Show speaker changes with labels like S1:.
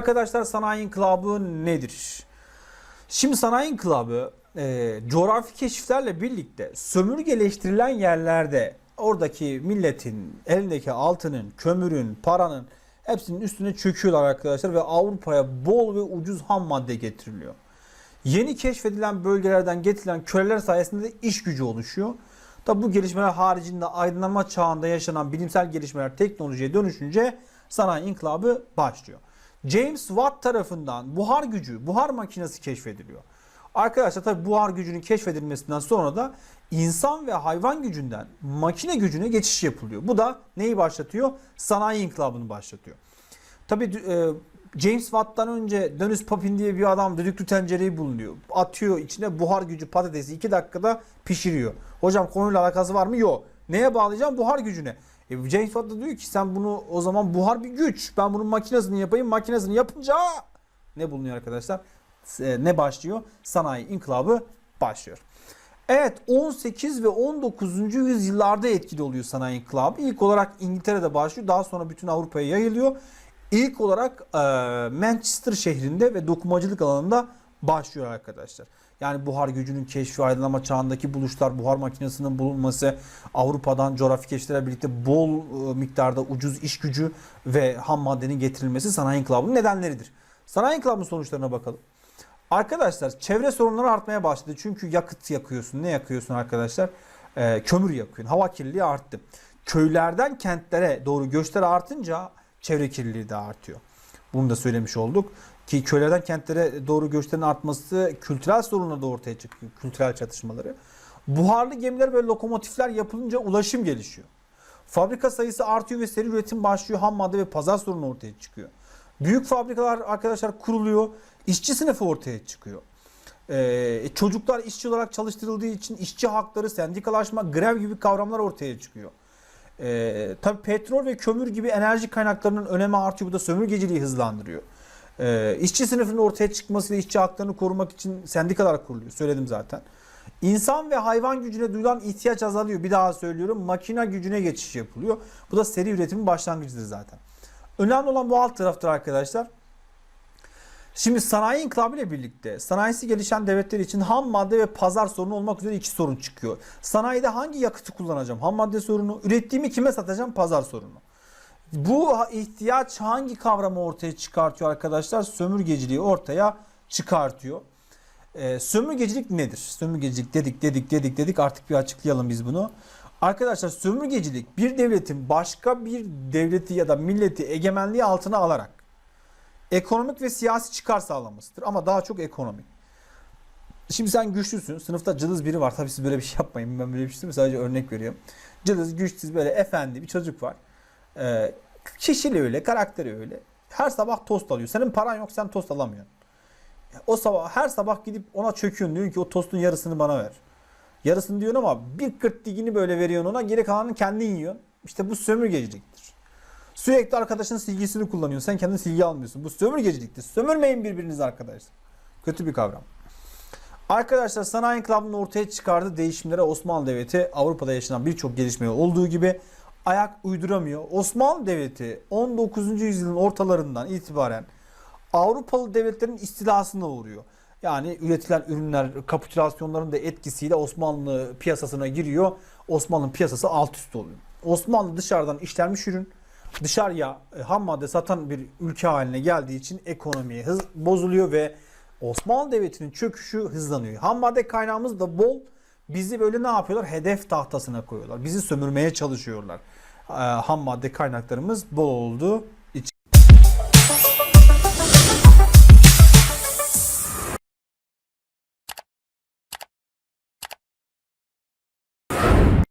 S1: Arkadaşlar sanayi inkılabı nedir? Şimdi sanayi inkılabı e, coğrafi keşiflerle birlikte sömürgeleştirilen yerlerde oradaki milletin elindeki altının, kömürün, paranın hepsinin üstüne çöküyorlar arkadaşlar ve Avrupa'ya bol ve ucuz ham madde getiriliyor. Yeni keşfedilen bölgelerden getirilen köleler sayesinde de iş gücü oluşuyor. Tabi bu gelişmeler haricinde aydınlanma çağında yaşanan bilimsel gelişmeler teknolojiye dönüşünce sanayi inkılabı başlıyor. James Watt tarafından buhar gücü, buhar makinesi keşfediliyor. Arkadaşlar tabi buhar gücünün keşfedilmesinden sonra da insan ve hayvan gücünden makine gücüne geçiş yapılıyor. Bu da neyi başlatıyor? Sanayi inkılabını başlatıyor. Tabi e, James Watt'tan önce Dennis Papin diye bir adam düdüklü tencereyi bulunuyor. Atıyor içine buhar gücü patatesi 2 dakikada pişiriyor. Hocam konuyla alakası var mı? Yok. Neye bağlayacağım? Buhar gücüne. E, Watt da diyor ki sen bunu o zaman buhar bir güç. Ben bunun makinesini yapayım. Makinesini yapınca ne bulunuyor arkadaşlar? E, ne başlıyor? Sanayi inkılabı başlıyor. Evet 18 ve 19. yüzyıllarda etkili oluyor sanayi inkılabı. İlk olarak İngiltere'de başlıyor. Daha sonra bütün Avrupa'ya yayılıyor. İlk olarak e, Manchester şehrinde ve dokumacılık alanında başlıyor arkadaşlar. Yani buhar gücünün keşfi, aydınlanma çağındaki buluşlar, buhar makinesinin bulunması, Avrupa'dan coğrafi keşiflerle birlikte bol e, miktarda ucuz iş gücü ve ham maddenin getirilmesi sanayi inkılabının nedenleridir. Sanayi inkılabının sonuçlarına bakalım. Arkadaşlar çevre sorunları artmaya başladı. Çünkü yakıt yakıyorsun. Ne yakıyorsun arkadaşlar? Ee, kömür yakıyorsun. Hava kirliliği arttı. Köylerden kentlere doğru göçler artınca çevre kirliliği de artıyor. Bunu da söylemiş olduk. Ki köylerden kentlere doğru göçlerin artması kültürel sorunlar da ortaya çıkıyor. Kültürel çatışmaları. Buharlı gemiler ve lokomotifler yapılınca ulaşım gelişiyor. Fabrika sayısı artıyor ve seri üretim başlıyor. Ham madde ve pazar sorunu ortaya çıkıyor. Büyük fabrikalar arkadaşlar kuruluyor. İşçi sınıfı ortaya çıkıyor. Ee, çocuklar işçi olarak çalıştırıldığı için işçi hakları, sendikalaşma, grev gibi kavramlar ortaya çıkıyor. Ee, tabii petrol ve kömür gibi enerji kaynaklarının önemi artıyor. Bu da sömürgeciliği hızlandırıyor. Ee, işçi sınıfının ortaya çıkmasıyla işçi haklarını korumak için sendikalar kuruluyor. Söyledim zaten. İnsan ve hayvan gücüne duyulan ihtiyaç azalıyor. Bir daha söylüyorum. Makine gücüne geçiş yapılıyor. Bu da seri üretimin başlangıcıdır zaten. Önemli olan bu alt taraftır arkadaşlar. Şimdi sanayi inkılabı ile birlikte sanayisi gelişen devletler için ham madde ve pazar sorunu olmak üzere iki sorun çıkıyor. Sanayide hangi yakıtı kullanacağım? Ham madde sorunu. Ürettiğimi kime satacağım? Pazar sorunu. Bu ihtiyaç hangi kavramı ortaya çıkartıyor arkadaşlar? Sömürgeciliği ortaya çıkartıyor. Ee, sömürgecilik nedir? Sömürgecilik dedik dedik dedik dedik artık bir açıklayalım biz bunu. Arkadaşlar sömürgecilik bir devletin başka bir devleti ya da milleti egemenliği altına alarak ekonomik ve siyasi çıkar sağlamasıdır. Ama daha çok ekonomik. Şimdi sen güçlüsün. Sınıfta cılız biri var. Tabii siz böyle bir şey yapmayın. Ben böyle bir şey değil Sadece örnek veriyorum. Cılız, güçsüz böyle efendi bir çocuk var. Ee, kişiliği öyle, karakteri öyle. Her sabah tost alıyor. Senin paran yok sen tost alamıyorsun. O sabah her sabah gidip ona çöküyorsun. Diyorsun ki o tostun yarısını bana ver. Yarısını diyorsun ama bir kırk digini böyle veriyorsun ona. Geri kalanını kendin yiyorsun. İşte bu sömürgeciliktir. Sürekli arkadaşının silgisini kullanıyorsun. Sen kendin silgi almıyorsun. Bu sömürgeciliktir. Sömürmeyin birbirinizi arkadaşlar. Kötü bir kavram. Arkadaşlar sanayi inkılabının ortaya çıkardığı değişimlere Osmanlı Devleti Avrupa'da yaşanan birçok gelişmeye olduğu gibi ayak uyduramıyor. Osmanlı Devleti 19. yüzyılın ortalarından itibaren Avrupalı devletlerin istilasına uğruyor. Yani üretilen ürünler kapitülasyonların da etkisiyle Osmanlı piyasasına giriyor. Osmanlı piyasası alt üst oluyor. Osmanlı dışarıdan işlenmiş ürün dışarıya e, ham madde satan bir ülke haline geldiği için ekonomiye hız bozuluyor ve Osmanlı Devleti'nin çöküşü hızlanıyor. Ham madde kaynağımız da bol. Bizi böyle ne yapıyorlar? Hedef tahtasına koyuyorlar. Bizi sömürmeye çalışıyorlar. Ee, ham madde kaynaklarımız bol olduğu